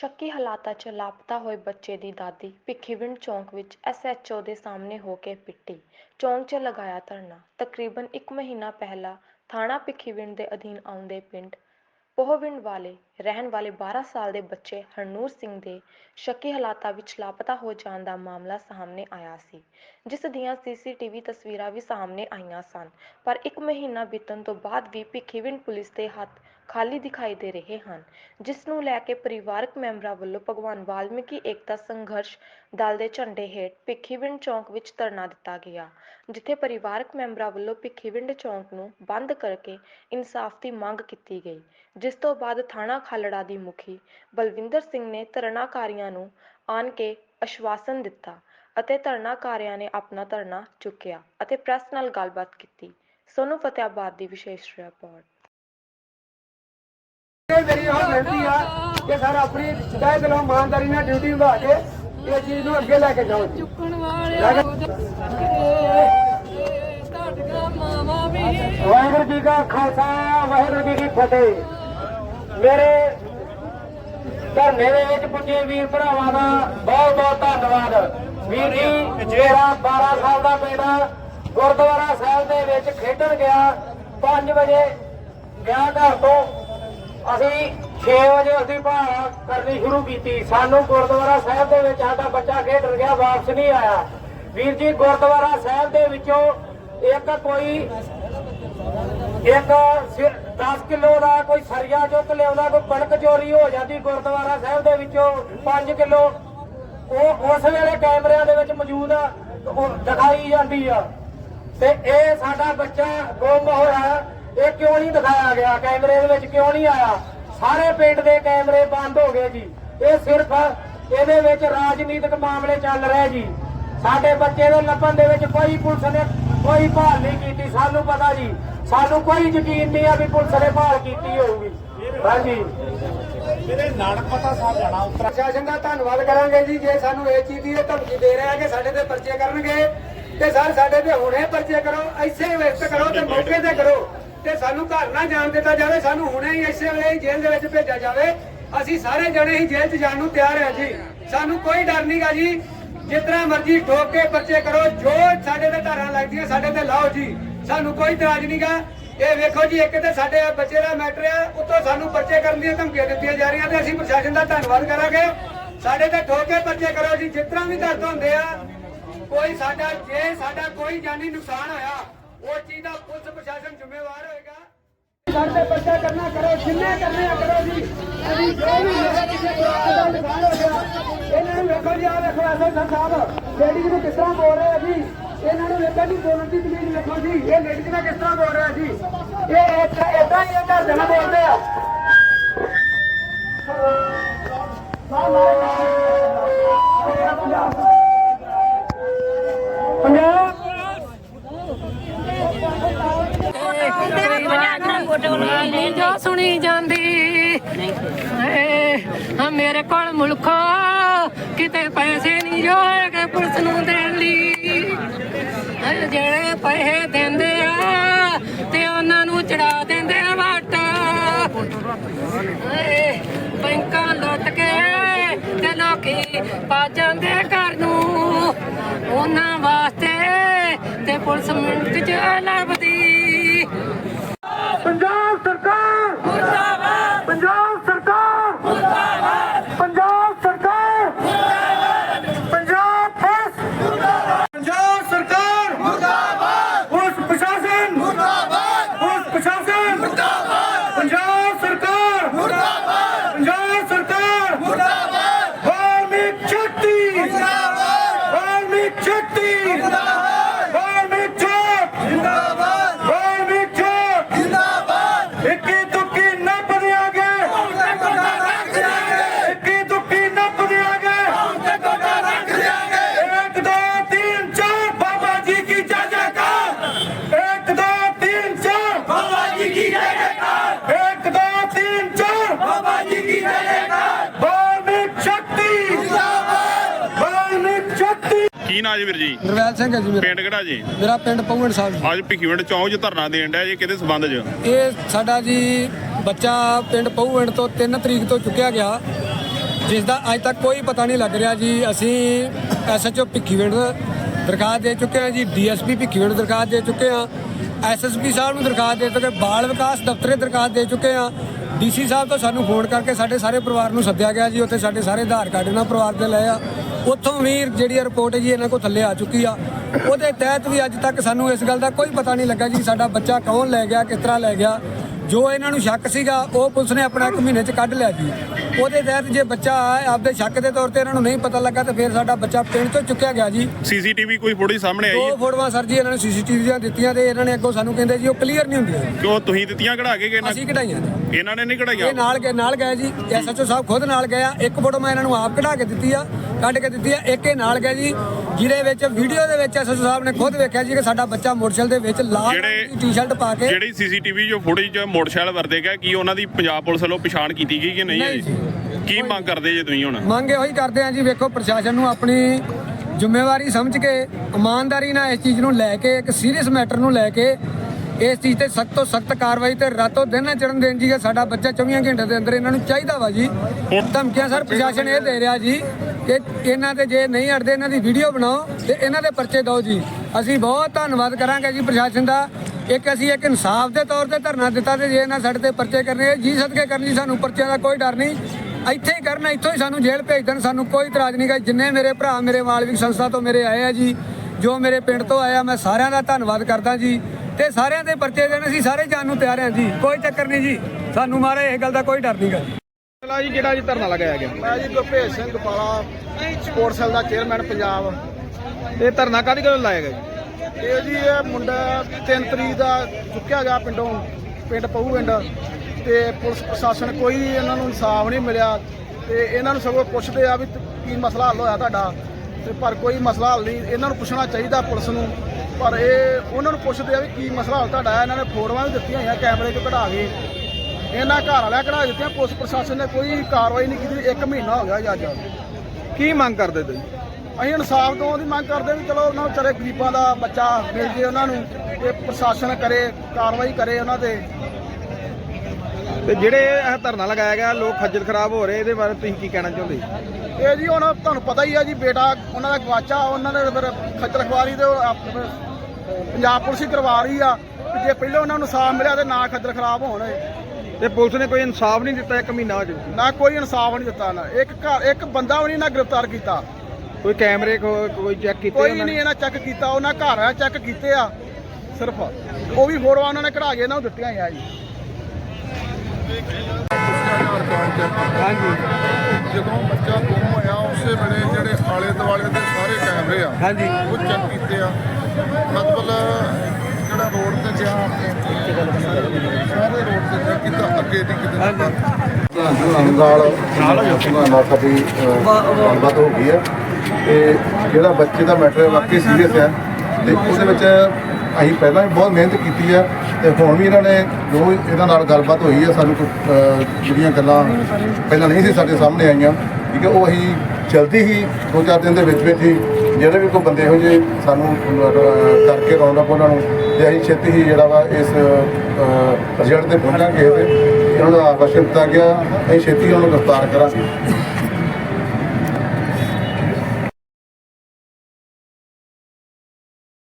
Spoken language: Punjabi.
ਸ਼ੱਕੀ ਹਾਲਾਤਾਂ 'ਚ ਲਾਪਤਾ ਹੋਏ ਬੱਚੇ ਦੀ ਦਾਦੀ ਭਿੱਖੀਵਿੰਡ ਚੌਂਕ ਵਿੱਚ ਐਸਐਚਓ ਦੇ ਸਾਹਮਣੇ ਹੋ ਕੇ ਪਿੱਟੀ। ਚੌਂਕ 'ਚ ਲਗਾਇਆ ਧਰਨਾ। ਤਕਰੀਬਨ ਇੱਕ ਮਹੀਨਾ ਪਹਿਲਾਂ ਥਾਣਾ ਭਿੱਖੀਵਿੰਡ ਦੇ ਅਧੀਨ ਆਉਂਦੇ ਪਿੰਡ ਪੋਹਵਿੰਡ ਵਾਲੇ ਰਹਿਣ ਵਾਲੇ 12 ਸਾਲ ਦੇ ਬੱਚੇ ਹਰਨੂਰ ਸਿੰਘ ਦੇ ਸ਼ੱਕੀ ਹਾਲਾਤਾਂ ਵਿੱਚ ਲਾਪਤਾ ਹੋ ਜਾਣ ਦਾ ਮਾਮਲਾ ਸਾਹਮਣੇ ਆਇਆ ਸੀ, ਜਿਸ ਦੀਆਂ ਸੀਸੀਟੀਵੀ ਤਸਵੀਰਾਂ ਵੀ ਸਾਹਮਣੇ ਆਈਆਂ ਸਨ, ਪਰ ਇੱਕ ਮਹੀਨਾ ਬੀਤਣ ਤੋਂ ਬਾਅਦ ਵੀ ਭਿੱਖੀਵਿੰਡ ਪੁਲਿਸ ਦੇ ਹੱਥ ਖਾਲੀ ਦਿਖਾਈ ਦੇ ਰਹੇ ਹਨ, ਜਿਸ ਨੂੰ ਲੈ ਕੇ ਪਰਿਵਾਰਕ ਮੈਂਬਰਾਂ ਵੱਲੋਂ ਭਗਵਾਨ ਵਾਲਮੀਕੀ ਏਕਤਾ ਸੰਘਰਸ਼ ਦਲ ਦੇ ਝੰਡੇ ਹੇਠ ਭਿੱਖੀਵਿੰਡ ਚੌਂਕ ਵਿੱਚ ਧਰਨਾ ਦਿੱਤਾ ਗਿਆ, ਜਿੱਥੇ ਪਰਿਵਾਰਕ ਮੈਂਬਰਾਂ ਵੱਲੋਂ ਭਿੱਖੀਵਿੰਡ ਚੌਂਕ ਨੂੰ ਬੰਦ ਕਰਕੇ ਇਨਸਾਫ ਦੀ ਮੰਗ ਕੀਤੀ ਗਈ, ਜਿਸ ਤੋਂ ਬਾਅਦ ਥਾਣਾ ਖਾਲੜਾ ਦੀ ਮੁਖੀ ਬਲਵਿੰਦਰ ਸਿੰਘ ਨੇ ਧਰਨਾਕਾਰੀਆਂ ਨੂੰ ਆਣ ਕੇ ਆਸ਼ਵਾਸਨ ਦਿੱਤਾ ਅਤੇ ਧਰਨਾਕਾਰੀਆਂ ਨੇ ਆਪਣਾ ਧਰਨਾ ਚੁੱਕਿਆ ਅਤੇ ਪ੍ਰੈਸ ਨਾਲ ਗੱਲਬਾਤ ਕੀਤੀ। ਸੋਨੂੰ ਫਤਿਆਬਾਦ ਦੀ ਵਿਸ਼ੇਸ਼ ਰਿਪੋਰਟ ਇਹ ਮੇਰੀ ਉਹ ਬੇਨਤੀ ਆ ਕਿ ਸਰ ਆਪਣੀ ਤਹਿ ਦਿਲੋਂ ਇਮਾਨਦਾਰੀ ਨਾਲ ਡਿਊਟੀ ਨਿਭਾ ਕੇ ਇਹ ਚੀਜ਼ ਨੂੰ ਅੱਗੇ ਲੈ ਕੇ ਜਾਓ। ਜੀ ਚੁੱਕਣ ਮਾਵਾਂ ਵੀ। ਵਾਹਿਗੁਰੂ ਜੀ ਕਾ ਖਾਲਸਾ ਵਾਹਿਗੁਰੂ ਜੀ ਕੀ ਫਤਿਹ। ਮੇਰੇ ਧਰਨੇ ਦੇ ਵਿੱਚ ਪੁੱਜੇ ਵੀਰ ਭਰਾਵਾਂ ਦਾ ਬਹੁਤ ਬਹੁਤ ਧੰਨਵਾਦ। ਵੀਰ ਜੀ, ਮੇਰਾ 12 ਸਾਲ ਦਾ ਬੇਟਾ ਗੁਰਦੁਆਰਾ ਸਾਹਿਬ ਦੇ ਵਿੱਚ ਖੇਡਣ ਗਿਆ। 5 ਵਜੇ ਗਿਆ ਘਰ ਤੋਂ ਅਸੀਂ 6 ਵਜੇ ਉਸਦੀ ਭਾਲ ਕਰਨੀ ਸ਼ੁਰੂ ਕੀਤੀ। ਸਾਨੂੰ ਗੁਰਦੁਆਰਾ ਸਾਹਿਬ ਦੇ ਵਿੱਚ ਸਾਡਾ ਬੱਚਾ ਖੇਡਣ ਗਿਆ, ਵਾਪਸ ਨਹੀਂ ਆਇਆ। ਵੀਰ ਜੀ, ਗੁਰਦੁਆਰਾ ਸਾਹਿਬ ਦੇ ਵਿੱਚੋਂ ਇੱਕ ਕੋਈ, ਇੱਕ 10 ਕਿਲੋ ਦਾ ਕੋਈ ਸਰੀਆ ਚੁੱਕ ਲਿਆਉਂਦਾ, ਕੋਈ ਕਣਕ ਚੋਰੀ ਹੋ ਜਾਂਦੀ ਗੁਰਦੁਆਰਾ ਸਾਹਿਬ ਦੇ ਵਿੱਚੋਂ 5 ਕਿਲੋ। ਉਹ ਉਸ ਵੇਲੇ ਕੈਮਰਿਆਂ ਦੇ ਵਿੱਚ ਮੌਜੂਦ ਆ, ਉਹ ਦਿਖਾਈ ਜਾਂਦੀ ਆ। ਤੇ ਇਹ ਸਾਡਾ ਬੱਚਾ ਗੁੰਮ ਹੋਇਆ ਇਹ ਕਿਉਂ ਨਹੀਂ ਦਿਖਾਇਆ ਗਿਆ? ਕੈਮਰੇ ਦੇ ਵਿੱਚ ਕਿਉਂ ਨਹੀਂ ਆਇਆ? ਸਾਰੇ ਪਿੰਡ ਦੇ ਕੈਮਰੇ ਬੰਦ ਹੋ ਗਏ ਜੀ। ਇਹ ਸਿਰਫ ਇਹਦੇ ਵਿੱਚ ਰਾਜਨੀਤਿਕ ਮਾਮਲੇ ਚੱਲ ਰਹੇ ਜੀ। ਸਾਡੇ ਬੱਚੇ ਦੇ ਲੱਭਣ ਦੇ ਵਿੱਚ ਕੋਈ ਪੁਲਿਸ ਨੇ ਕੋਈ ਭਾਲ ਨਹੀਂ ਕੀਤੀ ਸਾਨੂੰ ਪਤਾ ਜੀ। ਸਾਨੂੰ ਕੋਈ ਯਕੀਨ ਨਹੀਂ ਆ ਵੀ ਪੁਲਿਸ ਨੇ ਭਾਲ ਕੀਤੀ ਹੋਊਗੀ। ਹਾਂਜੀ। ਮੇਰੇ ਨਾਨਕ ਪਤਾ ਸਾਹਿਬ ਜਾਣਾ ਉੱਤਰ ਪ੍ਰਸ਼ਾਸਨ ਦਾ ਧੰਨਵਾਦ ਕਰਾਂਗੇ ਜੀ ਜੇ ਸਾਨੂੰ ਇਹ ਚੀਜ਼ ਦੀ ਇਹ ਧਮਕੀ ਦੇ ਰਿਹਾ ਕਿ ਸਾਡੇ ਤੇ ਪਰਚੇ ਕਰਨਗੇ ਤੇ ਸਰ ਸਾਡੇ ਤੇ ਹੁਣੇ ਪਰਚੇ ਕਰੋ ਐਸੇ ਵਿਅਕਤ ਕਰੋ ਤੇ ਮੌਕੇ ਤੇ ਕਰੋ। ਤੇ ਸਾਨੂੰ ਘਰ ਨਾ ਜਾਣ ਦਿੱਤਾ ਜਾਵੇ ਸਾਨੂੰ ਹੁਣੇ ਹੀ ਐਸੇ ਵੇਲੇ ਹੀ ਜੇਲ੍ਹ ਦੇ ਵਿੱਚ ਭੇਜਿਆ ਜਾਵੇ। ਅਸੀਂ ਸਾਰੇ ਜਣੇ ਹੀ ਜੇਲ੍ਹ 'ਚ ਜਾਣ ਨੂੰ ਤਿਆਰ ਹਾਂ ਜੀ। ਸਾਨੂੰ ਕੋਈ ਡਰ ਨਹੀਂਗਾ ਜੀ। ਜਿਸ ਮਰਜ਼ੀ ਠੋਕ ਕੇ ਪਰਚੇ ਕਰੋ, ਜੋ ਸਾਡੇ ਤੇ ਧਾਰਾਂ ਲੱਗਦੀਆਂ, ਸਾਡੇ ਤੇ ਲਾਓ ਜੀ। ਸਾਨੂੰ ਕੋਈ ਇਤਰਾਜ਼ ਨਹੀਂਗਾ ਇਹ ਵੇਖੋ ਜੀ, ਇੱਕ ਤੇ ਸਾਡੇ ਬੱਚੇ ਦਾ ਮੈਟਰ ਆ, ਉੱਤੋਂ ਸਾਨੂੰ ਪਰਚੇ ਕਰਨ ਦੀਆਂ ਧਮਕੀਆਂ ਦਿੱਤੀਆਂ ਜਾ ਰਹੀਆਂ ਤੇ ਅਸੀਂ ਪ੍ਰਸ਼ਾਸਨ ਦਾ ਧੰਨਵਾਦ ਕਰਾਂਗੇ। ਸਾਡੇ ਤੇ ਠੋਕ ਕੇ ਪਰਚੇ ਕਰੋ ਜੀ, ਜਿਸ ਤਰ੍ਹਾਂ ਵੀ ਦਰਦ ਹੁੰਦੇ ਆ, ਕੋਈ ਸਾਡਾ, ਜੇ ਸਾਡਾ ਕੋਈ ਜਾਨੀ ਨੁਕਸਾਨ ਹੋਇਆ, ਉਹ ਚੀਜ਼ ਦਾ ਪੁਲਿਸ ਪ੍ਰਸ਼ਾਸਨ ਜ਼ਿੰਮੇਵਾਰ ਹੋਏਗਾ। ਸਾਡੇ ਪਰਚਾ ਕਰਨਾ ਕਰੋ, ਜਿੰਨੇ ਕਰਨੇ ਆ ਕਰੋ ਜੀ। ਅਸੀਂ ਜੋ ਵੀ ਕਿਸੇ ਦਾ ਨੁਕਸਾਨ ਹੋ ਗਿਆ ਇਹਨਾਂ ਜੀ ਆ ਵੇਖੋ ਐਸਐਸਆਰ ਸਾਹਿਬ ਲੇਡੀਜ਼ ਨੂੰ ਕਿਸ ਤਰ੍ਹਾਂ ਬੋਲ ਰਹੇ ਆ ਜੀ? ਇਹਨਾਂ ਨੂੰ ਵੇਖੋ ਜੀ, ਬੋਲਣ ਦੀ ਤਮੀਜ਼ ਵੇਖੋ ਜੀ, ਇਹ ਲੇਡੀਜ਼ ਨਾਲ ਕਿਸ ਤਰ੍ਹਾਂ ਬੋਲ ਰਿਹਾ ਜੀ? ਇਹ ਏਦਾਂ ਏਦਾਂ ਹੀ ਇਹ ਘਰ ਦੇ ਨਾਲ ਬੋਲਦੇ ਆ। ਮੇਰੇ ਕੋਲ ਮੁਲਕੋ, ਕਿਤੇ ਪੈਸੇ ਨਹੀਂ ਜੋ ਹੈਗੇ ਪੁਲਿਸ ਨੂੰ ਦੇਣ ਲਈ। ਜਿਹੜੇ ਪੈਸੇ ਦਿੰਦੇ ਆ, ਤੇ ਉਹਨਾਂ ਨੂੰ ਚੜਾ ਦਿੰਦੇ ਆ ਵਾਟ। ਬੈਂਕਾਂ ਲੁੱਟ ਕੇ ਤੇ ਲੋਕੀ ਪਾ ਜਾਂਦੇ ਘਰ ਨੂੰ। ਉਹਨਾਂ ਵਾਸਤੇ ਤੇ ਪੁਲਿਸ ਮਿੰਟ ਚ ਲੱਭਦੀ। ਪੰਜਾਬ ਸਰਕਾਰ ਮੁਰਦਾਬਾਦ ਪੰਜਾਬ ਸਰਕਾਰ ਮੁਰਦਾਬਾਦ ਪੰਜਾਬ ਸਰਕਾਰ ਮੁਰਦਾਬਾਦ ਪੰਜਾਬ ਪੁਲਿਸ ਮੁਰਦਾਬਾਦ ਪੰਜਾਬ ਸਰਕਾਰ ਮੁਰਦਾਬਾਦ ਪੁਲਿਸ ਪ੍ਰਸ਼ਾਸਨ ਮੁਰਦਾਬਾਦ ਪੁਲਿਸ ਪ੍ਰਸ਼ਾਸਨ ਮੁਰਦਾਬਾਦ ਪੰਜਾਬ ਸਰਕਾਰ ਮੁਰਦਾਬਾਦ ਪੰਜਾਬ ਸਰਕਾਰ ਮੁਰਦਾਬਾਦ ਵਾਲਮੀਕ ਸ਼ਕਤੀ ਜਿੰਦਾਬਾਦ ਵਾਲਮੀਕ ਸ਼ਕਤੀ ਜਿੰਦਾਬਾਦ ਵਾਲਮੀਕ ਸ਼ਕਤੀ ਜਿੰਦਾਬਾਦ ਵਾਲਮੀਕ ਸ਼ਕਤੀ ਜਿੰਦਾਬਾਦ ਇੱਕੀ ਤੁੱਕੀ ਨੱਪ ਦਿਆਂਗੇ ਹੁਣ ਤੇ ਕੋਟਾ ਰੱਖ ਦਿਆਂਗੇ ਇੱਕੀ ਤੁੱਕੀ ਨੱਪ ਦਿਆਂਗੇ ਹੁਣ ਤੇ ਕੋਟਾ ਰੱਖ ਦਿਆਂਗੇ ਇੱਕ ਦੋ ਤਿੰਨ ਚਾਰ ਬਾਬਾ ਜੀ ਕੀ ਜੈ ਜੈਕਾਰ ਇੱਕ ਦੋ ਤਿੰਨ ਚਾਰ ਬਾਬਾ ਜੀ ਕੀ ਜੈ ਜੈਕਾਰ ਇੱਕ ਦੋ ਤਿੰਨ ਚਾਰ ਬਾਬਾ ਜੀ ਕੀ ਜੈ ਜੈਕਾਰ ਵਾਲਮੀਕ ਸ਼ਕਤੀ ਜਿੰਦਾਬਾਦ ਵਾਲਮੀਕ ਸ਼ਕਤੀ ਕੀ ਨਾਂ ਜੀ ਵੀਰ ਜੀ? ਨਰਵੈਲ ਸਿੰਘ ਹੈ ਜੀ ਮੇਰਾ। ਪਿੰਡ ਕਿਹੜਾ ਜੀ? ਮੇਰਾ ਪਿੰਡ ਪੌਣ ਸਾਹਿਬ। ਅੱਜ ਭਿੱਖੀਵਿੰਡ ਚੌਂਕ 'ਚ ਧਰਨਾ ਦੇਣ ਡਿਆ ਜੀ ਕਿਹਦੇ ਸਬੰਧ 'ਚ? ਇਹ ਸਾਡਾ ਜੀ ਬੱਚਾ ਪਿੰਡ ਪੌਣ ਤੋਂ 3 ਤਰੀਕ ਤੋਂ ਚੁੱਕਿਆ ਗਿਆ। ਜਿਸ ਦਾ ਅੱਜ ਤੱਕ ਕੋਈ ਪਤਾ ਨਹੀਂ ਲੱਗ ਰਿਹਾ ਜੀ ਅਸੀਂ ਐਸਐਚਓ ਭਿੱਖੀਵਿੰਡ ਦਰਖਾਸਤ ਦੇ ਚੁੱਕੇ ਹਾਂ ਜੀ ਡੀਐਸਪੀ ਭਿੱਖੀਵਿੰਡ ਦਰਖਾਸਤ ਦੇ ਚੁੱਕੇ ਹਾਂ। ਐਸਐਸਪੀ ਸਾਹਿਬ ਨੂੰ ਦਰਖਾਸਤ ਦੇ ਚੁੱਕੇ ਬਾਲ ਵਿਕਾਸ ਦਫ਼ਤਰੇ ਦਰਖਾਸਤ ਦੇ ਚੁੱਕੇ ਹਾਂ। ਡੀਸੀ ਸਾਹਿਬ ਤੋਂ ਸਾਨੂੰ ਫੋਨ ਕਰਕੇ ਸਾਡੇ ਸਾਰੇ ਪਰਿਵਾਰ ਨੂੰ ਸੱਦਿਆ ਗਿਆ ਜੀ ਉੱਥੇ ਸਾਡੇ ਸਾਰੇ ਆਧਾਰ ਕਾਰਡ ਇਹਨਾਂ ਪਰਿਵਾਰ ਦੇ ਲਏ ਆ। ਉੱਥੋਂ ਵੀ ਜਿਹੜੀ ਰਿਪੋਰਟ ਹੈ ਜੀ ਇਹਨਾਂ ਕੋਲ ਥੱਲੇ ਆ ਚੁੱਕੀ ਆ। ਉਹਦੇ ਤਹਿਤ ਵੀ ਅੱਜ ਤੱਕ ਸਾਨੂੰ ਇਸ ਗੱਲ ਦਾ ਕੋਈ ਪਤਾ ਨਹੀਂ ਲੱਗਾ ਜੀ ਸਾਡਾ ਬੱਚਾ ਕੌਣ ਲੈ ਗਿਆ, ਕਿਸ ਤਰ੍ਹਾਂ ਲੈ ਗਿਆ। ਜੋ ਇਹਨਾਂ ਨੂੰ ਸ਼ੱਕ ਸੀਗਾ ਉਹ ਪੁਲਿਸ ਨੇ ਆਪਣਾ ਇੱਕ ਮਹੀਨੇ ਚ ਕੱਢ ਲਿਆ ਜੀ। ਉਹਦੇ ਤਹਿਤ ਜੇ ਬੱਚਾ ਆਪਦੇ ਸ਼ੱਕ ਦੇ ਤੌਰ ਤੇ ਇਹਨਾਂ ਨੂੰ ਨਹੀਂ ਪਤਾ ਲੱਗਾ ਤਾਂ ਫਿਰ ਸਾਡਾ ਬੱਚਾ ਪਿੰਡ ਤੋਂ ਚੁੱਕਿਆ ਗਿਆ ਜੀ। ਸੀਸੀਟੀਵੀ ਕੋਈ ਫੋਟੋ ਸਾਹਮਣੇ ਆਈ ਦੋ ਫੋਟੋਆਂ ਸਰ ਜੀ ਇਹਨਾਂ ਨੂੰ ਸੀਸੀਟੀਵੀ ਦੀਆਂ ਦਿੱਤੀਆਂ ਤੇ ਇਹਨਾਂ ਨੇ ਅੱਗੋਂ ਸਾਨੂੰ ਕਹਿੰਦੇ ਜੀ ਉਹ ਕਲੀਅਰ ਨਹੀਂ ਹੁੰਦੀਆਂ। ਕਿਉਂ ਤੁਸੀਂ ਦਿੱਤੀਆਂ ਕਢਾ ਕੇ ਗਏ ਨਾ ਅਸੀਂ ਕਢਾਈਆਂ ਨੇ। ਇਹਨਾਂ ਨੇ ਨਹੀਂ ਇਹ ਕਢਾਈਆਂ ਨਾਲ ਗਏ ਨਾਲ ਗਏ ਜੀ। ਐਸਐਚਓ ਸਾਹਿਬ ਖੁਦ ਨਾਲ ਗਏ ਆ। ਇੱਕ ਫੋਟੋ ਮੈਂ ਇਹਨਾਂ ਨੂੰ ਆਪ ਕਢਾ ਕੇ ਦਿੱਤੀ ਆ ਕੱਢ ਕੇ ਦਿੱਤੀ ਆ। ਇੱਕ ਇਹ ਨਾਲ ਗਏ ਜੀ। ਜਿਹਦੇ ਵਿੱਚ ਵੀਡੀਓ ਦੇ ਵਿੱਚ ਐਸਐਚਓ ਸਾਹਿਬ ਨੇ ਖੁਦ ਵੇਖਿਆ ਜੀ ਕਿ ਸਾਡਾ ਬੱਚਾ ਮੋਟਰਸਾਈਕਲ ਦੇ ਵਿੱਚ ਲਾਲ ਜਿਹੜੇ- ਰੰਗ ਦੀ ਟੀ-ਸ਼ਰਟ ਪਾ ਕੇ ਜਿਹੜੀ ਸੀਸੀਟੀਵੀ ਜੋ ਫੁਟੇਜ ਮੋਟਰਸਾਈਕਲ ਵਰਤੇ ਗਿਆ ਕੀ ਉਹਨਾਂ ਦੀ ਪੰਜਾਬ ਪੁਲਿਸ ਵੱਲੋਂ ਪਛਾਣ ਕੀਤੀ ਗਈ ਕਿ ਨਹੀਂ ਨਹੀਂ ਹੋਈ ਕੀ ਮੰਗ ਕਰਦੇ ਜੇ ਤੁਸੀਂ ਹੁਣ? ਮੰਗ ਇਹੋ ਹੀ ਕਰਦੇ ਆ ਜੀ ਵੇਖੋ ਪ੍ਰਸ਼ਾਸਨ ਨੂੰ ਆਪਣੀ ਜ਼ਿੰਮੇਵਾਰੀ ਸਮਝ ਕੇ ਇਮਾਨਦਾਰੀ ਨਾਲ ਇਸ ਚੀਜ਼ ਨੂੰ ਲੈ ਕੇ ਇੱਕ ਸੀਰੀਅਸ ਮੈਟਰ ਨੂੰ ਲੈ ਕੇ ਇਸ ਚੀਜ਼ ਤੇ ਸਖਤ ਤੋਂ ਸਖਤ ਕਾਰਵਾਈ ਤੇ ਰਾਤੋਂ ਦਿਨ ਨਾ ਚੜਨ ਦੇਣ ਜੀ ਕਿ ਸਾਡਾ ਬੱਚਾ 24 ਘੰਟੇ ਦੇ ਅੰਦਰ ਇਹਨਾਂ ਨੂੰ ਚਾਹੀਦਾ ਵਾ ਜੀ। ਧਮਕੀਆਂ ਸਰ ਪ੍ਰਸ਼ਾਸਨ ਇਹ ਦੇ ਰਿਹਾ ਜੀ। ਕਿ ਇਹਨਾਂ ਤੇ ਜੇ ਨਹੀਂ ਅੜਦੇ, ਇਹਨਾਂ ਦੀ ਵੀਡੀਓ ਬਣਾਓ ਤੇ ਇਹਨਾਂ ਦੇ ਪਰਚੇ ਦਿਓ ਜੀ। ਅਸੀਂ ਬਹੁਤ ਧੰਨਵਾਦ ਕਰਾਂਗੇ ਜੀ ਪ੍ਰਸ਼ਾਸਨ ਦਾ। ਇੱਕ ਅਸੀਂ ਇੱਕ ਇਨਸਾਫ ਦੇ ਤੌਰ ਤੇ ਧਰਨਾ ਦਿੱਤਾ ਤੇ ਜੇ ਇਹਨਾਂ ਸਾਡੇ ਤੇ ਪਰਚੇ ਕਰਨੇ ਜੀ ਸਦਕੇ ਕਰਨੀ ਸਾਨੂੰ ਪਰਚਿਆਂ ਦਾ ਕੋਈ ਡਰ ਨਹੀਂ। ਇੱਥੇ ਹੀ ਕਰਨਾ, ਇੱਥੋਂ ਹੀ ਸਾਨੂੰ ਜੇਲ੍ਹ ਭੇਜ ਦੇਣ ਸਾਨੂੰ ਕੋਈ ਇਤਰਾਜ਼ ਨਹੀਂ ਗਾ। ਜਿੰਨੇ ਮੇਰੇ ਭਰਾ, ਮੇਰੇ ਮਾਲਵਿਕ ਸੰਸਥਾ ਤੋਂ ਮੇਰੇ ਆਏ ਆ ਜੀ, ਜੋ ਮੇਰੇ ਪਿੰਡ ਤੋਂ ਆਇਆ ਮੈਂ ਸਾਰਿਆਂ ਦਾ ਧੰਨਵਾਦ ਕਰਦਾ ਜੀ। ਤੇ ਸਾਰਿਆਂ ਦੇ ਪਰਚੇ ਦੇਣ, ਅਸੀਂ ਸਾਰੇ ਜਾਣ ਨੂੰ ਤਿਆਰ ਹਾਂ ਜੀ। ਕੋਈ ਚੱਕਰ ਨਹੀਂ ਜੀ। ਸਾਨੂੰ ਮਾਰੇ, ਇਹ ਗੱਲ ਦਾ ਕੋਈ ਡਰ ਨਹੀਂ ਗਾ। ਜੀ ਜੀ ਜਿਹੜਾ ਜੀ ਧਰਨਾ ਲਗਾਇਆ ਗਿਆ? ਮੈਂ ਜੀ ਗੁਰਭੇਜ ਸਿੰਘ ਗੋਪਾਲਾ ਸਪੋਰਟਸ ਸੈੱਲ ਦਾ ਚੇਅਰਮੈਨ ਪੰਜਾਬ। ਇਹ ਧਰਨਾ ਕਾਦੀ ਕੋਲ ਲਾਇਆ ਗਿਆ ਜੀ? ਇਹ ਜੀ ਇਹ ਮੁੰਡਾ 3 ਤਰੀਕ ਦਾ ਚੁੱਕਿਆ ਗਿਆ ਪਿੰਡੋਂ ਪਿੰਡ ਪਹੂ ਪਿੰਡ। ਤੇ ਪੁਲਿਸ ਪ੍ਰਸ਼ਾਸਨ ਕੋਈ ਇਹਨਾਂ ਨੂੰ ਇਨਸਾਫ ਨਹੀਂ ਮਿਲਿਆ। ਤੇ ਇਹਨਾਂ ਨੂੰ ਸਗੋਂ ਪੁੱਛਦੇ ਆ ਵੀ ਤ- ਕੀ ਮਸਲਾ ਹੱਲ ਹੋਇਆ ਤੁਹਾਡਾ? ਤੇ ਪਰ ਕੋਈ ਮਸਲਾ ਹੱਲ ਨਹੀਂ। ਇਹਨਾਂ ਨੂੰ ਪੁੱਛਣਾ ਚਾਹੀਦਾ ਪੁਲਿਸ ਨੂੰ। ਪਰ ਇਹ ਉਹਨਾਂ ਨੂੰ ਪੁੱਛਦੇ ਆ ਵੀ ਕੀ ਮਸਲਾ ਹੱਲ ਤੁਹਾਡਾ? ਹੈ ਇਹਨਾਂ ਨੇ ਫੋਟੋਆਂ ਵੀ ਦਿੱਤੀਆਂ ਹੋਈਆਂ ਕੈਮਰੇ 'ਚੋਂ ਕਢਾ ਕੇ। ਇਹਨਾਂ ਘਰ ਵਾਲਿਆਂ ਕਢਾ ਦਿੱਤੀਆਂ ਪੁਲਿਸ ਪ੍ਰਸ਼ਾਸਨ ਨੇ ਕੋਈ ਕਾਰਵਾਈ ਨਹੀਂ ਕੀਤੀ ਇੱਕ ਮਹੀਨਾ ਹੋ ਗਿਆ ਜੀ ਅੱਜ। ਕੀ ਮੰਗ ਕਰਦੇ ਤੁਸੀਂ? ਅਸੀਂ ਇਨਸਾਫ ਤੋਂ ਦੀ ਮੰਗ ਕਰਦੇ ਵੀ ਚਲੋ ਉਹਨਾਂ ਵਿਚਾਰੇ ਗਰੀਬਾਂ ਦਾ ਬੱਚਾ ਮਿਲ ਜੇ ਉਹਨਾਂ ਨੂੰ ਇਹ ਪ੍ਰਸ਼ਾਸਨ ਕਰੇ ਕਾਰਵਾਈ ਕਰੇ ਉਹਨਾਂ ਤੇ। ਤੇ ਜਿਹੜੇ ਇਹ ਧਰਨਾ ਲਗਾਇਆ ਗਿਆ ਲੋਕ ਖੱਜਲ ਖਰਾਬ ਹੋ ਰਹੇ ਇਹਦੇ ਬਾਰੇ ਤੁਸੀਂ ਕੀ ਕਹਿਣਾ ਚਾਹੁੰਦੇ? ਇਹ ਜੀ ਹੁਣ ਤੁਹਾਨੂੰ ਪਤਾ ਹੀ ਆ ਜੀ ਬੇਟਾ ਉਹਨਾਂ ਦਾ ਗਵਾਚਾ ਉਹਨਾਂ ਨੇ ਫਿਰ ਖੱਜਲ ਖਵਾਰੀ ਤੇ ਪੰਜਾਬ ਪੁਲਿਸ ਹੀ ਕਰਵਾ ਰਹੀ ਆ ਜੇ ਪਹਿਲਾਂ ਉਹਨਾਂ ਨੂੰ ਇਨਸਾਫ ਮਿਲਿਆ ਤੇ ਨਾ ਖੱਜਲ ਖਰਾਬ ਹੋਣ। ਤੇ ਪੁਲਿਸ ਨੇ ਕੋਈ ਇਨਸਾਫ ਨਹੀਂ ਦਿੱਤਾ ਇੱਕ ਮਹੀਨਾ ਹੋ ਚੁੱਕਾ ਨਾ ਕੋਈ ਇਨਸਾਫ ਨਹੀਂ ਦਿੱਤਾ ਨਾ। ਇੱਕ ਘਰ ਇੱਕ ਬੰਦਾ ਵੀ ਨਹੀਂ ਨਾ ਗ੍ਰਿਫਤਾਰ ਕੀਤਾ। ਕੋਈ ਕੈਮਰੇ ਕੋ- ਕੋਈ ਚੈੱਕ ਕੀਤੇ ਕੋਈ ਉਹਨਾਂ ਨੇ? ਨਹੀਂ ਇਹਨਾਂ ਚੈੱਕ ਕੀਤਾ ਉਹਨਾਂ ਘਰ ਆ ਚੈੱਕ ਕੀਤੇ ਆ। ਸਿਰਫ ਉਹ ਵੀ ਫੋਟੋਆਂ ਉਹਨਾਂ ਨੇ ਕਢਾ ਕੇ ਇਹਨਾਂ ਨੂੰ ਦਿੱਤੀਆਂ ਆ ਜੀ। ਹਾਂਜੀ। ਜਦੋਂ ਬੱਚਾ ਗੁੰਮ ਹੋਇਆ ਉਸੇ ਵੇਲੇ ਜਿਹੜੇ ਆਲੇ ਦੁਆਲੇ ਦੇ ਸਾਰੇ ਕੈਮਰੇ ਆ ਹਾਂਜੀ। ਉਹ ਚੈੱਕ ਕੀਤੇ ਆ। ਮਤਲਬ ਜਿਹੜਾ ਰੋਡ ਤੇ ਗਿਆ ਸਾਰੇ ਰੋਡ ਤੇ ਕੀਤਾ ਅੱਗੇ ਦੀ ਕਿਤੇ ਨਾਲ ਨਾਲ ਗੱਲਬਾਤ ਹੋ ਗਈ ਹੈ। ਤੇ ਜਿਹੜਾ ਬੱਚੇ ਦਾ ਮੈਟਰ ਵਾਕਈ ਸੀਰੀਅਸ ਹੈ। ਤੇ ਉਹਦੇ ਵਿੱਚ ਅਸੀਂ ਪਹਿਲਾਂ ਵੀ ਬਹੁਤ ਮਿਹਨਤ ਕੀਤੀ ਹੈ। ਤੇ ਹੁਣ ਵੀ ਇਹਨਾਂ ਨੇ ਜੋ ਇਹਨਾਂ ਨਾਲ ਗੱਲਬਾਤ ਹੋਈ ਹੈ ਸਾਨੂੰ ਜਿਹੜੀਆਂ ਗੱਲਾਂ ਪਹਿਲਾਂ ਨਹੀਂ ਸੀ ਸਾਡੇ ਸਾਹਮਣੇ ਆਈਆਂ। ਠੀਕ ਹੈ ਉਹ ਅਸੀਂ ਜਲਦੀ ਹੀ ਦੋ ਚਾਰ ਦਿਨ ਦੇ ਵਿੱਚ ਵਿੱਚ ਹੀ ਜਿਹੜੇ ਵੀ ਕੋਈ ਬੰਦੇ ਹੋ ਜਿਹੇ ਸਾਨੂੰ ਕਰਕੇ ਰਾਉਂਡ ਅਪ ਉਹਨਾਂ ਨੂੰ ਤੇ ਅਸੀਂ ਛੇਤੀ ਹੀ ਜਿਹੜਾ ਵਾ ਇਸ ਰਿਜ਼ਲਟ ਤੇ ਪਹੁੰਚਾਂਗੇ ਤੇ ਇਹਨਾਂ ਦਾ ਆਸ਼ਵਾਸਨ ਦਿੱਤਾ ਗਿਆ। ਅਸੀਂ ਛੇਤੀ ਉਹਨਾਂ ਨੂੰ ਗ੍ਰਿਫਤਾਰ ਕਰਾਂਗੇ।